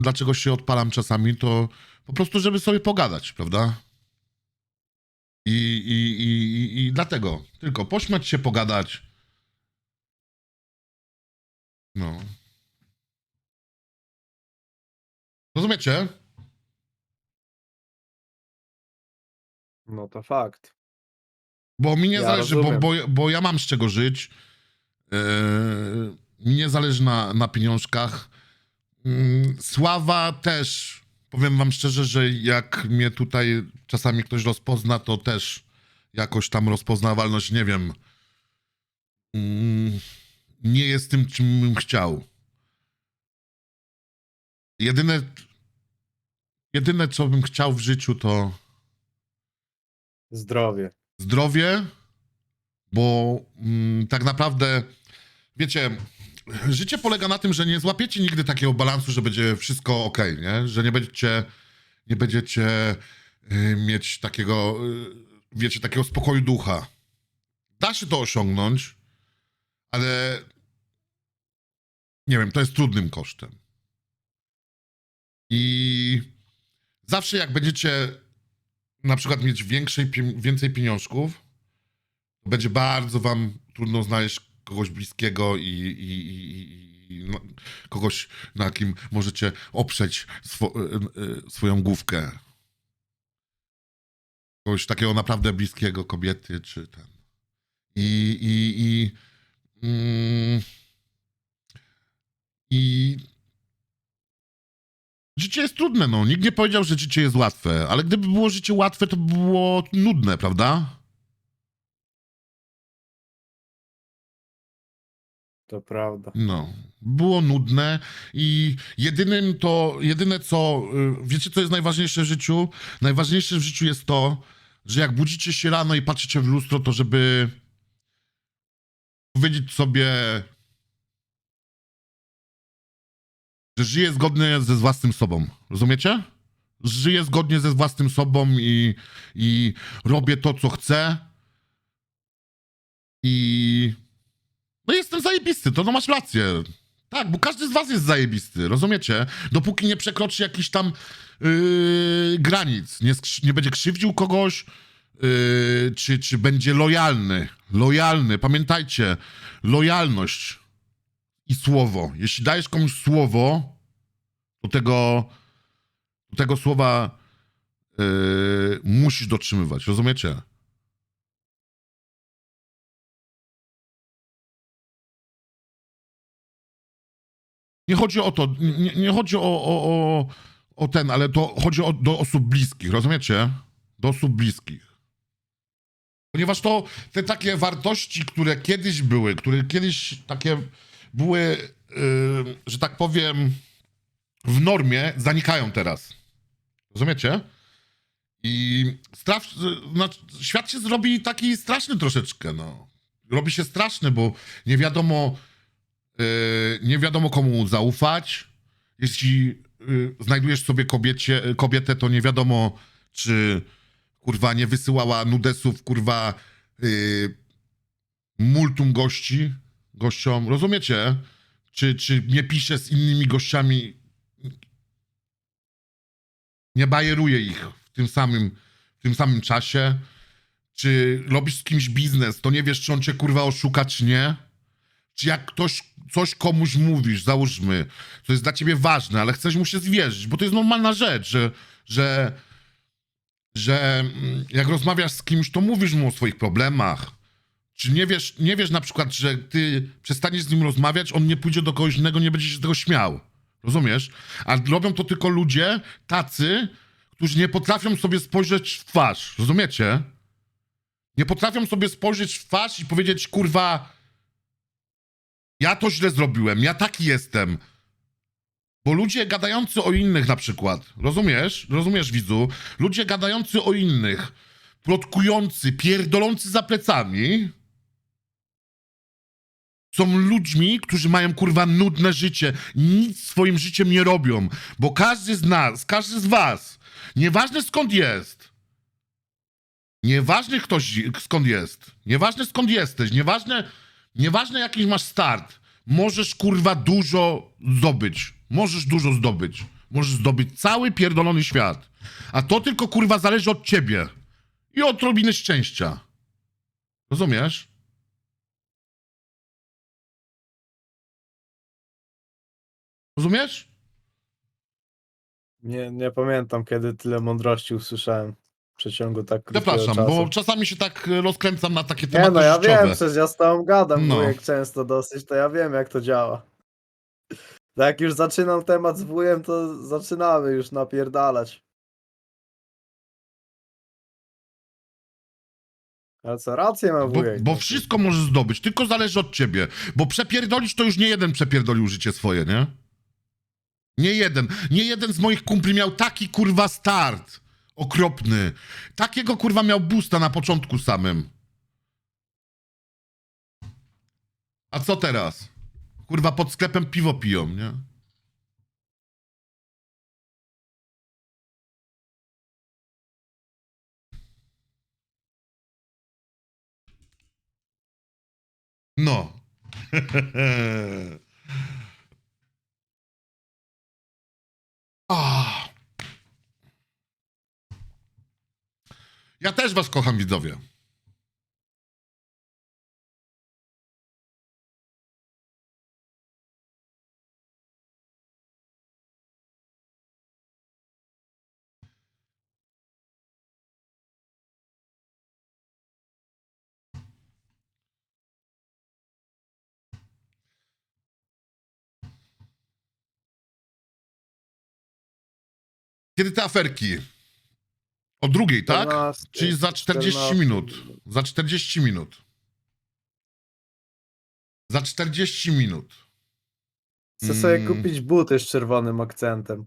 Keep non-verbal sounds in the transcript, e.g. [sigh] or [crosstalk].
dlaczego się odpalam czasami, to po prostu, żeby sobie pogadać, prawda? I, i, i, i, dlatego. Tylko pośmiać się, pogadać. No. Rozumiecie? No to fakt. Bo mi nie Ja zależy, bo, bo, bo ja mam z czego żyć. Yy, mi nie zależy na, na pieniążkach. Yy, sława też. Powiem wam szczerze, że jak mnie tutaj czasami ktoś rozpozna, to też jakoś tam rozpoznawalność, nie wiem, yy, nie jest tym, czym bym chciał. Jedyne, jedyne, co bym chciał w życiu, to Zdrowie. zdrowie, bo mm, tak naprawdę, wiecie, życie polega na tym, że nie złapiecie nigdy takiego balansu, że będzie wszystko ok, nie? Że nie będziecie, nie będziecie y, mieć takiego, y, wiecie, takiego spokoju ducha. Da się to osiągnąć, ale nie wiem, to jest trudnym kosztem. I zawsze jak będziecie na przykład mieć większej, więcej pieniążków, będzie bardzo wam trudno znaleźć kogoś bliskiego i, i, i, i- no, kogoś, na kim możecie oprzeć swo, e, e, swoją główkę. Kogoś takiego naprawdę bliskiego kobiety, czy ten. I, i, i, mm, Życie jest trudne, no. Nikt nie powiedział, że życie jest łatwe, ale gdyby było życie łatwe, to by było nudne, prawda? To prawda. No. Było nudne i jedynym to, jedyne co, y, wiecie co jest najważniejsze w życiu? Najważniejsze w życiu jest to, że jak budzicie się rano i patrzycie w lustro, to żeby powiedzieć sobie, że żyję zgodnie ze własnym sobą. Rozumiecie? Żyję zgodnie ze własnym sobą i, i robię to, co chcę. I no jestem zajebisty, to no masz rację. Tak, bo każdy z was jest zajebisty, rozumiecie? Dopóki nie przekroczy jakichś tam yy, granic, nie, nie będzie krzywdził kogoś, yy, czy, czy będzie lojalny. Lojalny, pamiętajcie, lojalność i słowo. Jeśli dajesz komuś słowo, to tego, to tego słowa yy, musisz dotrzymywać, rozumiecie? Nie chodzi o to, nie, nie chodzi o, o, o, o ten, ale to chodzi o, do osób bliskich, rozumiecie? Do osób bliskich. Ponieważ to te takie wartości, które kiedyś były, które kiedyś takie były, yy, że tak powiem, w normie, zanikają teraz. Rozumiecie? I straf, znaczy, świat się zrobi taki straszny troszeczkę, no. Robi się straszny, bo nie wiadomo, nie wiadomo komu zaufać. Jeśli yy, znajdujesz sobie kobiecie, kobietę, to nie wiadomo, czy kurwa nie wysyłała nudesów, kurwa multum gości, gościom, rozumiecie? Czy, czy nie pisze z innymi gościami, nie bajeruje ich w tym samym, w tym samym czasie, czy robisz z kimś biznes, to nie wiesz, czy on cię kurwa oszuka, czy nie, czy jak ktoś coś komuś mówisz, załóżmy, to jest dla ciebie ważne, ale chcesz mu się zwierzyć, bo to jest normalna rzecz, że, że, że mm, jak rozmawiasz z kimś, to mówisz mu o swoich problemach. Czy nie wiesz, nie wiesz na przykład, że ty przestaniesz z nim rozmawiać, on nie pójdzie do kogoś innego, nie będzie się z tego śmiał. Rozumiesz? A robią to tylko ludzie tacy, którzy nie potrafią sobie spojrzeć w twarz. Rozumiecie? Nie potrafią sobie spojrzeć w twarz i powiedzieć, kurwa, ja to źle zrobiłem, ja taki jestem. Bo ludzie gadający o innych na przykład, rozumiesz? Rozumiesz, widzu? Ludzie gadający o innych, plotkujący, pierdolący za plecami, są ludźmi, którzy mają kurwa nudne życie, nic swoim życiem nie robią, bo każdy z nas, każdy z was, nieważne skąd jest, nieważne ktoś skąd jest, nieważne skąd jesteś, nieważne, nieważne jaki masz start, możesz kurwa dużo zdobyć, możesz dużo zdobyć, możesz zdobyć cały pierdolony świat. A to tylko kurwa zależy od ciebie. I od odrobiny szczęścia. Rozumiesz? Rozumiesz? Nie, nie pamiętam, kiedy tyle mądrości usłyszałem przeciągu tak Przepraszam, czasu. bo czasami się tak e, rozkręcam na takie Nie tematy no, ja życiowe. wiem, przecież ja z tobą gadam, No. wujek, często dosyć, to ja wiem, jak to działa. To Jak już zaczynam temat z wujem, to zaczynamy już napierdalać. Ale co, rację ma Bo, wujek. bo no. wszystko możesz zdobyć, tylko zależy od ciebie. Bo przepierdolić to już nie jeden przepierdolił życie swoje, nie? Nie jeden. Nie jeden z moich kumpli miał taki kurwa start. Okropny. Takiego kurwa miał busta na początku samym. A co teraz? Kurwa pod sklepem piwo piją, nie? No. [laughs] Ah. Ja też was kocham, widzowie. Kiedy te aferki? O drugiej, tak? 14, Czyli za 40 14. minut. Za 40 minut. Za 40 minut. Chcę sobie Mm. kupić buty z czerwonym akcentem.